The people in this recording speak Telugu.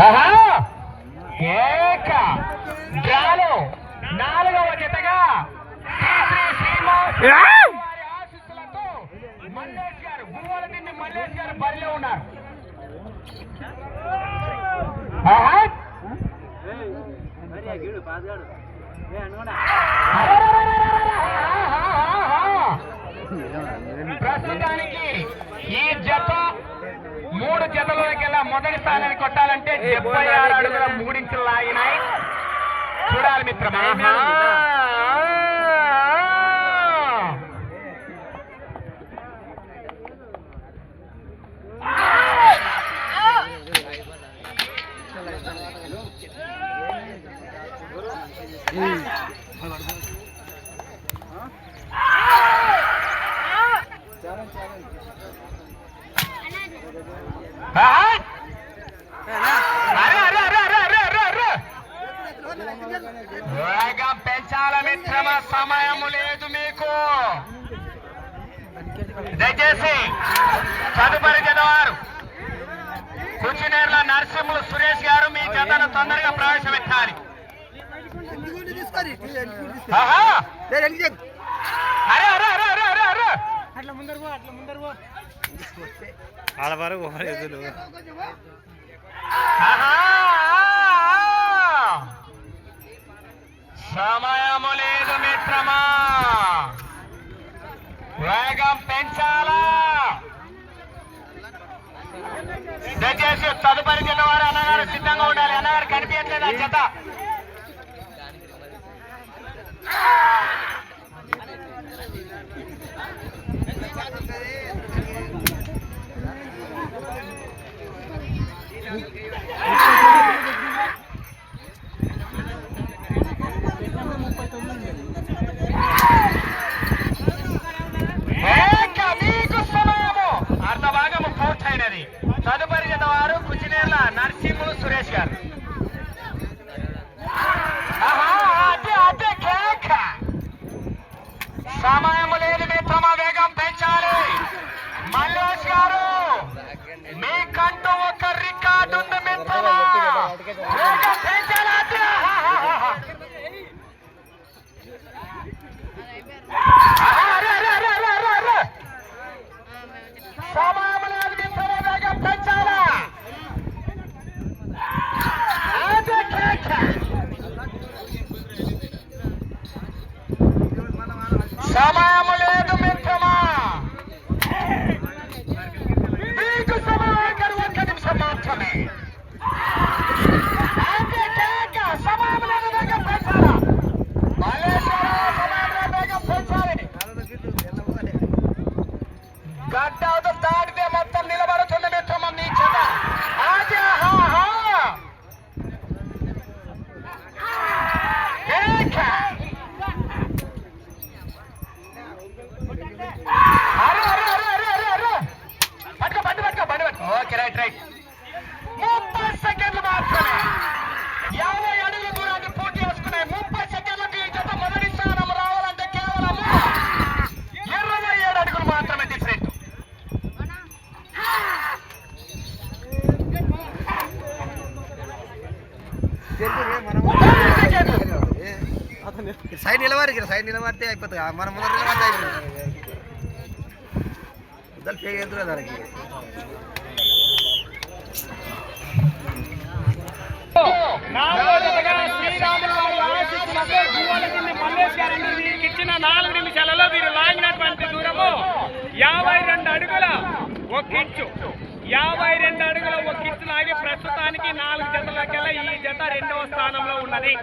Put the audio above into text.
ఆహా! ఏక! డ్రాలో నాలుగవ జతగా శ్రీ శ్రీ శ్రీనివాస్ వారి ఆశీస్సులతో మల్లేష్ గారు గురువుల తిండి మల్లేష్ గారు బరిలో ఉన్నారు. ఆహా! ప్రస్తుతానికి ఈ జత మూడు జతలకెల్లా మొదటి స్థానాన్ని కొట్టాలంటే డెబ్బై ఆరు అడుగుల మూడించులు లాగినాయి. చూడాలి మిత్రమా ఆహా! ఆహా! వేగం పెంచాల మిత్రమా? సమయం లేదు మీకు. దయచేసి తదుపరి జతవారు కుచినేర్ల నరసింహులు సురేష్ గారు మీ జతను తొందరగా ప్రవేశపెట్టాలి. అరే ఆడ వరకు ఒకరు ఎదురు. ఆహా! సమయము లేదు మిత్రమా. వేగం పెంచాలా? దయచేసి తదుపరి జత వారు అన్నగారు సిద్ధంగా ఉండాలి. అన్నగారు కనిపించట్లేదు ఆ జత రైట్ ముప్పై సెకండ్లు మాత్రమే. యాభై అడుగుల దూరాన్ని పూర్తి చేసుకున్నాయి ముప్పై సెకండ్లకు ఈ జత మొదటి స్థానం రావాలంటే కేవలం ఇరవై ఏడు అడుగులు మాత్రమే డిఫరెంట్ సైడ్ నిలబడి ఇక్కడ సైడ్ నిలబడితే అయిపోతుంది. మనం ముందర నిలబడితే అయిపోతుంది. ఇద్దరు పేరు ఎదురు దానికి నాలుగో జతగా శ్రీరాములు వారి ఆశీస్సులతో గువ్వలకింది మల్లేష్ గారండి వీరికి ఇచ్చిన నాలుగు నిమిషాలలో వీరు లాగినటువంటి దూరము యాభై రెండు అడుగుల ఒక ఇంచు. యాభై రెండు అడుగుల ఒక ఇంచు లాగి ప్రస్తుతానికి నాలుగు జతలకెల్లా ఈ జత రెండవ స్థానంలో ఉన్నది.